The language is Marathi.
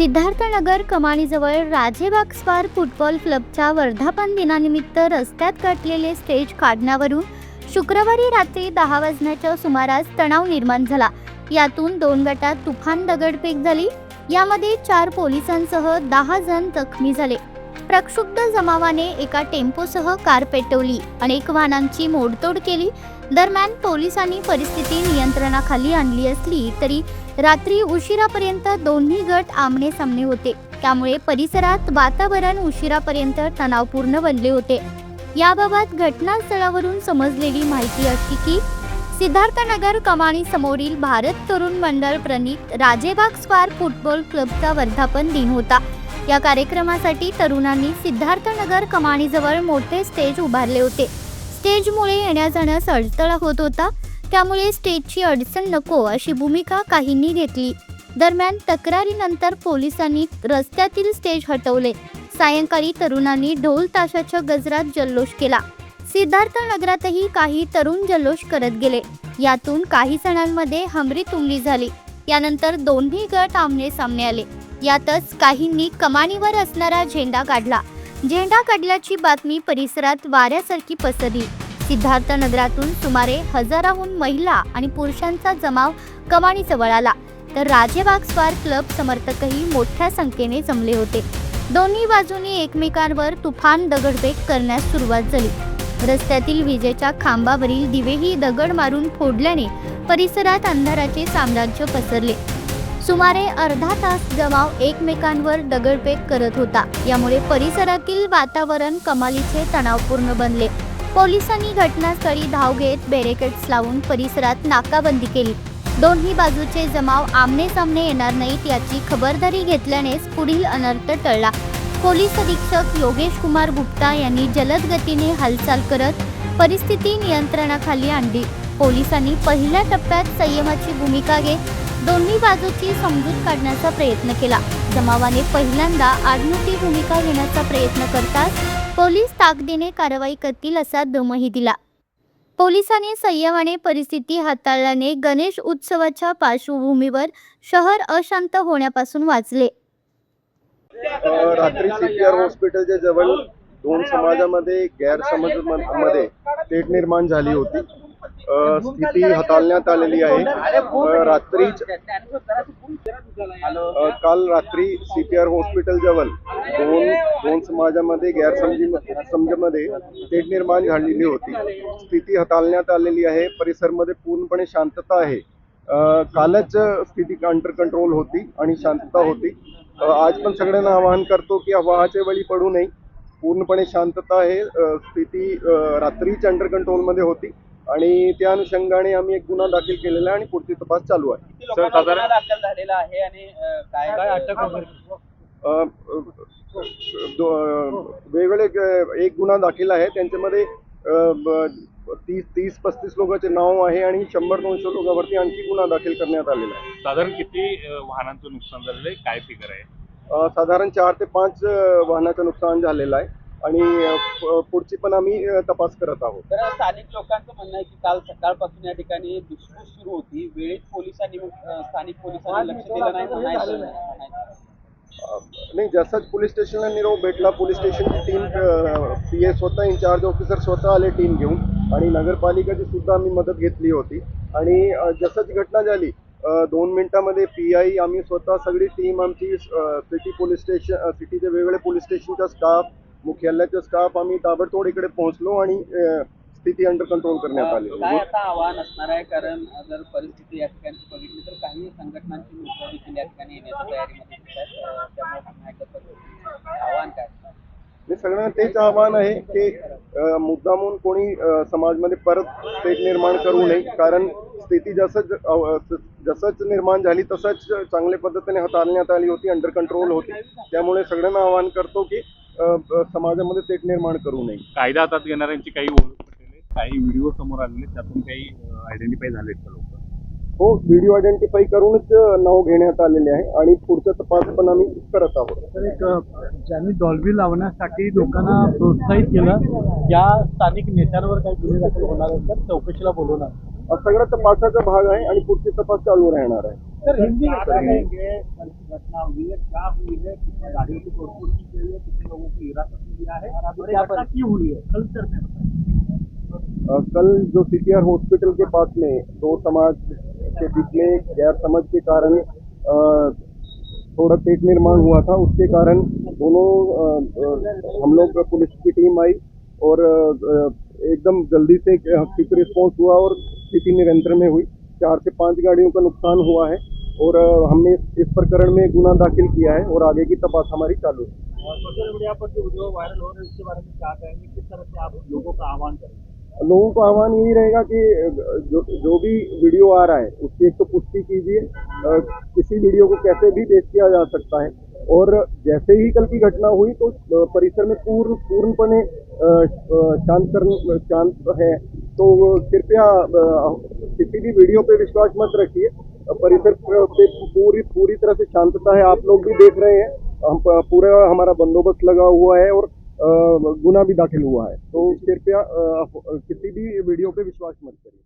सिद्धार्थनगर कमानीजवळ राजेबाग स्पार फुटबॉल क्लबच्या वर्धापन दिनानिमित्त रस्त्यात कटलेले स्टेज काढण्यावरून शुक्रवारी रात्री दहा वाजण्याच्या सुमारास तणाव निर्माण झाला. यातून दोन गटात तुफान दगडफेक झाली. यामध्ये चार पोलिसांसह दहा जण जखमी झाले. प्रक्षुब्ध जमावाने एका टेम्पोसह कार पेटवली. अनेक वाहनांची मोडतोड केली. दरम्यान पोलिसांनी परिस्थिती नियंत्रणाखाली आणली असली तरी रात्री उशिरापर्यंत दोन्ही गट आमने सामने होते. त्यामुळे परिसरात वातावरण उशिरापर्यंत तणावपूर्ण बनले होते. याबाबत घटनास्थळावरून समजलेली माहिती अशी की सिद्धार्थनगर कमानी समोरील भारत तरुण मंडळ प्रणित राजेबाग स्वार फुटबॉल क्लबचा वर्धापन दिन होता. या कार्यक्रमासाठी तरुणांनी सिद्धार्थनगर कमानीजवळ मोठे स्टेज उभारले होते. स्टेजमुळे येण्या जाण्यास अडथळा होत होता. त्यामुळे स्टेजची अडचण नको अशी भूमिका काहींनी घेतली. दरम्यान तक्रारीनंतर पोलिसांनी रस्त्यातील स्टेज हटवले. सायंकाळी तरुणांनी ढोल ताशाच्या गजरात जल्लोष केला. सिद्धार्थ नगरातही काही तरुण जल्लोष करत गेले. यातून काही जणांमध्ये हमरी तुंबली झाली. यानंतर दोन्ही गट आमने सामने आले. यातच काहींनी कमानीवर असणारा झेंडा काढला. झेंडा काढल्याची बातमी परिसरात वाऱ्यासारखी पसरली. सिद्धार्थ नगरातून सुमारे हजाराहून महिला आणि पुरुषांचा जमाव कमानीजवळ आला. तर राजेबाग स्वार क्लब समर्थकही मोठ्या संख्येने जमले होते. दोन्ही बाजूनी एकमेकांवर तुफान दगडफेक करण्यास सुरुवात झाली. रस्त्यातील विजेच्या खांबावरील दिवेही दगड मारून फोडल्याने परिसरात अंधाराचे साम्राज्य पसरले. सुमारे अर्धा तास जमाव एकमेकांवर दगडफेक करत होता. यामुळे परिसरातील वातावरण कमालीचे तणावपूर्ण बनले. पोलिसांनी घटनास्थळी धाव घेत बॅरिकेड्स लावून परिसरात नाकाबंदी केली. दोन्ही बाजूचे जमाव आमने सामने येणार नाहीत याची खबरदारी घेतल्यानेच पुढील अनर्थ टळला. पोलीस अधीक्षक योगेश कुमार गुप्ता यांनी जलद गतीने हालचाल करत परिस्थिती नियंत्रणाखाली आणली. पोलिसांनी पहिल्या टप्प्यात संयमाची भूमिका घेत दोन्ही बाजूची समजूत काढण्याचा प्रयत्न केला. जमावाने पहिल्यांदा आडमुठी भूमिका घेण्याचा प्रयत्न करताच पोलीस ताकदीने कारवाई करतील असा दमही दिला. पोलिसांनी संयमाने परिस्थिती हाताळल्याने गणेश उत्सवाच्या पार्श्वभूमीवर शहर अशांत होण्यापासून वाचले. रात्री सीपीआर हॉस्पिटलच्या जवळ दोन समाजामध्ये गैरसमजमध्ये थेट निर्माण झाली होती. स्थिती हाताळण्यात आलेली आहे. रात्रीच काल रात्री सीपीआर हॉस्पिटल जवळ दोन दोन समाजामध्ये गैरसमजी समजमध्ये तेढ निर्माण झालेली होती. स्थिती हाताळण्यात आलेली आहे. परिसरमध्ये पूर्णपणे शांतता आहे. कालच स्थिती अंडर कंट्रोल होती आणि शांतता होती. आज पण सगळ्यांना आवाहन करतो की अफवाच्या बळी पडू नये. पूर्णपणे शांतता आहे. स्थिती रात्रीच अंडर कंट्रोलमध्ये होती. आणि त्या अनुषंगाने आम्ही एक गुन्हा दाखल केलेला आहे आणि पुढची तपास चालू आहे. किती लोकांना गुन्हा दाखल झालेला आहे आणि अं, काय काय अटक वगैरे? अ, अ, दो- अ, वेगवेगळे ग- एक गुन्हा दाखल आहे. त्यांच्यामध्ये अ, ब- तीस तीस पस्तीस लोकांचे नाव आहे आणि शंभर दोनशे लोकांवरती आणखी गुन्हा दाखल करण्यात आलेला आहे. साधारण किती अ, वाहनांचं नुकसान झालेलं आहे? काय फिगर आहे? अ, साधारण चार ते पाच अ, वाहनाचं नुकसान झालेलं आहे. आणि पुढची पण आम्ही तपास करत आहोत. तर स्थानिक लोकांचं म्हणणं आहे की काल सकाळपासून या ठिकाणी धुसफूस सुरू होती. वेळेत पोलिसांनी स्थानिक पोलिसांनी लक्ष दिलं नाही जसंच पोलीस स्टेशनला निरोप भेटला पोलीस स्टेशनची टीम पी ए स्वतः इन्चार्ज ऑफिसर स्वतः आले टीम घेऊन. आणि नगरपालिकेची सुद्धा आम्ही मदत घेतली होती. आणि जसंच घटना झाली दोन मिनिटामध्ये पी आय आम्ही स्वतः सगळी टीम आमची सिटी पोलीस स्टेशन सिटीचे वेगवेगळे पोलीस स्टेशनचा स्टाफ मुख्यालयाचा स्टाफ आम्ही ताबडतोड इकडे पोहोचलो आणि अ, स्थिती अंडर कंट्रोल करण्यात आली. काय आता आव्हान असणार आहे? कारण जर परिस्थिती या ठिकाणी बघितली तर काही संघटनांची लोक देखील या ठिकाणी येण्याच्या तयारीमध्ये दिसत आहेत अं, त्यामुळे पुन्हा एकदा परिस्थिती आव्हान काय? मी सगळ्यांना तेच आव्हान आहे की अ, मुद्दामून कोणी अ, समाजमध्ये परत तेढ निर्माण करू नये. कारण स्थिती जसंच अ, जसंच निर्माण झाली तसंच चांगल्या पद्धतीने हाताळण्यात आली होती अंडर कंट्रोल होती. त्यामुळे सगळ्यांना आवाहन करतो की समाजामध्ये तेढ निर्माण करू नये. कायदा हातात घेणाऱ्यांची काही ओळख पटलेली. काही व्हिडिओ समोर आलेले त्यातून काही आयडेंटिफाय झालेत का लोक? हो व्हिडिओ आयडेंटिफाय करूनच नाव घेण्यात आलेले आहे आणि पुढचा तपास पण आम्ही करत आहोत. तर एक ज्यांनी डॉल्बी लावण्यासाठी लोकांना प्रोत्साहित केलं या स्थानिक नेत्यांवर काही गुन्हे दाखल होणार आहेत तर चौकशीला बोलवणार हा सगळा तपासाचा भाग आहे आणि पुढचे तपास चालू राहणार आहे. सर हिंदी घटना हुई है क्या हुई है कितने गाड़ियों की तोड़फोड़ की गई है कितने लोगों को हिरासत में लिया है और घटना क्यों हुई है? कल सर में बताइए। कल जो सीपीआर हॉस्पिटल के पास में दो समाज के बीच में गैर समझ के कारण थोड़ा पेट निर्माण हुआ था उसके कारण दोनों हम लोग पुलिस की टीम आई और एकदम जल्दी से क्विक रिस्पॉन्स हुआ और स्थिति निरंतर में हुई। चार से पाँच गाड़ियों का नुकसान हुआ है और हमने इस प्रकरण में गुना दाखिल किया है और आगे की तपास हमारी चालू है। और सोशल मीडिया पर जो वीडियो वायरल हो रहे हैं उसके बारे में क्या कहेंगे? किस तरह से आप लोगों का आह्वान करेंगे? लोगों को आह्वान यही रहेगा कि जो जो भी वीडियो आ रहा है उसकी एक तो पुष्टि कीजिए किसी वीडियो को कैसे भी पेश किया जा सकता है। और जैसे ही कल की घटना हुई तो परिसर में पूर्ण पूर्णपणे शांत शांत है तो कृपया किसी भी वीडियो पे विश्वास मत रखिए। परिसर पे पूरी पूरी तरह से शांतता है। आप लोग भी देख रहे हैं। हम पूरा हमारा बंदोबस्त लगा हुआ है और गुना भी दाखिल हुआ है। तो कृपया किसी भी वीडियो पे विश्वास मत करिए।